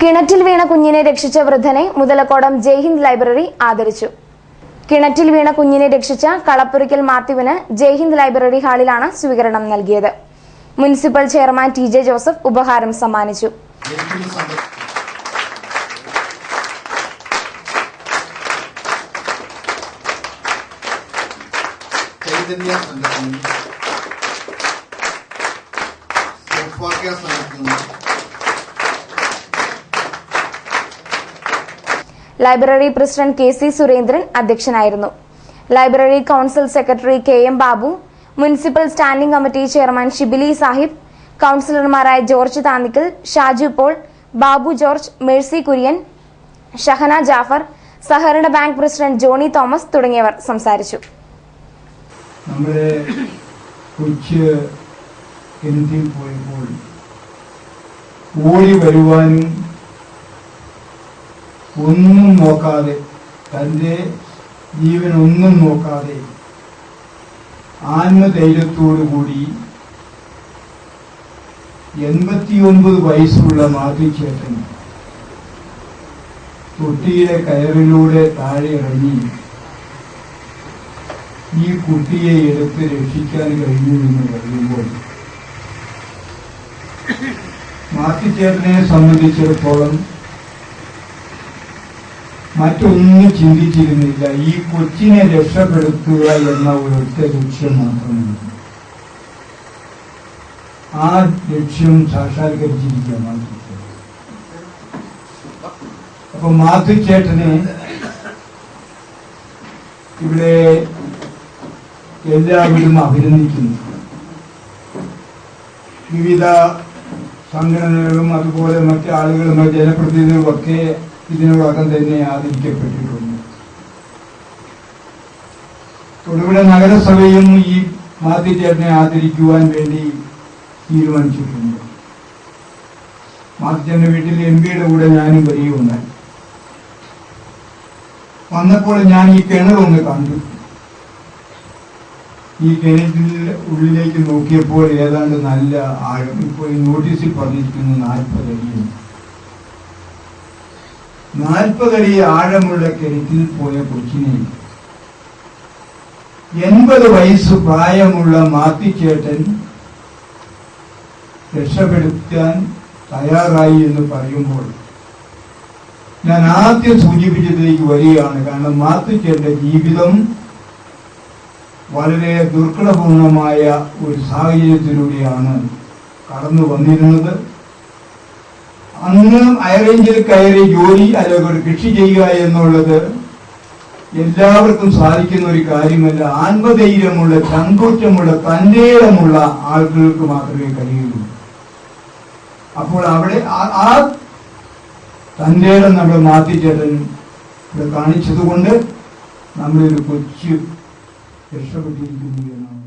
കിണറ്റിൽ വീണ കുഞ്ഞിനെ രക്ഷിച്ച വൃദ്ധനെ മുതലക്കോടം ജയ്ഹിന്ദ് ലൈബ്രറി ആദരിച്ചു. കിണറ്റിൽ വീണ കുഞ്ഞിനെ രക്ഷിച്ച കളപ്പുരയ്ക്കൽ മാത്യുവിന് ജയ്ഹിന്ദ് ലൈബ്രറി ഹാളിലാണ് സ്വീകരണം നൽകിയത്. Municipal chairman T J Joseph ഉപഹാരം സമ്മാനിച്ചു. Chaitanya Saubhagya library president K C Surendran അധ്യക്ഷനായിരുന്നു. Library council secretary K M Babu municipal standing committee chairman Shibili Sahib കൌൺസിലർമാരായ George Thannickal Shaju Paul Babu George Mercy Kurian Shahana Jafar സഹകരണ bank president Johnny Thomas തുടങ്ങിയവർ സംസാരിച്ചു. നമ്മുടെ ഓടി വരുവാനും ഒന്നും നോക്കാതെ തന്റെ ജീവൻ ഒന്നും നോക്കാതെ ആത്മധൈര്യത്തോടുകൂടി എൺപത്തിയൊൻപത് വയസ്സുള്ള മാതൃക്ഷേത്രൻ തൊട്ടിയിലെ കയറിലൂടെ താഴെ ഇറങ്ങി. ഈ കുട്ടിയെ എടുത്ത് രക്ഷിക്കാൻ കഴിഞ്ഞു എന്ന് പറയുമ്പോൾ മാത്തിച്ചേട്ടനെ സംബന്ധിച്ചിടത്തോളം മറ്റൊന്നും ചിന്തിച്ചിരുന്നില്ല. ഈ കൊച്ചിനെ രക്ഷപ്പെടുത്തുക എന്ന ഒരൊറ്റ ലക്ഷ്യം മാത്രമാണ്. ആ ലക്ഷ്യം സാക്ഷാത്കരിച്ചിരിക്കുക അപ്പൊ മാത്തിച്ചേട്ടനെ ഇവിടെ എല്ലാവരും അഭിനന്ദിക്കുന്നു. വിവിധ സംഘടനകളും അതുപോലെ മറ്റ് ആളുകളും ജനപ്രതിനിധികളും ഒക്കെ ഇതിനോടകം തന്നെ ആദരിക്കപ്പെട്ടിട്ടുണ്ട്. തൊടുപുഴ നഗരസഭയും ഈ മാത്തിച്ചേട്ടനെ ആദരിക്കുവാൻ വേണ്ടി തീരുമാനിച്ചിട്ടുണ്ട്. മാത്തിച്ചേട്ടന്റെ വീട്ടിൽ എം പിയുടെ കൂടെ ഞാനും വരികയുണ്ടായി വന്നപ്പോൾ ഞാൻ ഈ കിണറൊന്ന് കണ്ടു. ഈ കിണറ്റിൽ ഉള്ളിലേക്ക് നോക്കിയപ്പോൾ ഏതാണ്ട് നല്ല ആഴം. ഇപ്പോൾ ഈ നോട്ടീസിൽ പറഞ്ഞിരിക്കുന്നു നാൽപ്പത് അടിയും നാൽപ്പതടി ആഴമുള്ള കിണറ്റിൽ പോയ കൊച്ചിനെ എൺപത് വയസ്സ് പ്രായമുള്ള മാത്തിച്ചേട്ടൻ രക്ഷപ്പെടുത്താൻ തയ്യാറായി എന്ന് പറയുമ്പോൾ ഞാൻ ആദ്യം സൂചിപ്പിച്ചതിലേക്ക് വരികയാണ്. കാരണം മാത്തിച്ചേട്ടന്റെ ജീവിതം വളരെ ദുർഘടപൂർണമായ ഒരു സാഹചര്യത്തിലൂടെയാണ് കടന്നു വന്നിരുന്നത് അന്ന് അയറേഞ്ചിൽ കയറി ജോലി അല്ലെങ്കിൽ ഒരു കൃഷി ചെയ്യുക എന്നുള്ളത് എല്ലാവർക്കും സാധിക്കുന്ന ഒരു കാര്യമല്ല. ആത്മധൈര്യമുള്ള ചങ്കൂറ്റമുള്ള തന്റേടമുള്ള ആളുകൾക്ക് മാത്രമേ കഴിയുള്ളൂ. അപ്പോൾ അവിടെ ആ തന്റേടം നമ്മുടെ മാത്തിച്ചേട്ടൻ ഇവിടെ കാണിച്ചതുകൊണ്ട് നമ്മളൊരു കൊച്ചു രക്ഷപ്പെട്ടിരിക്കുന്നു എന്നാണ്.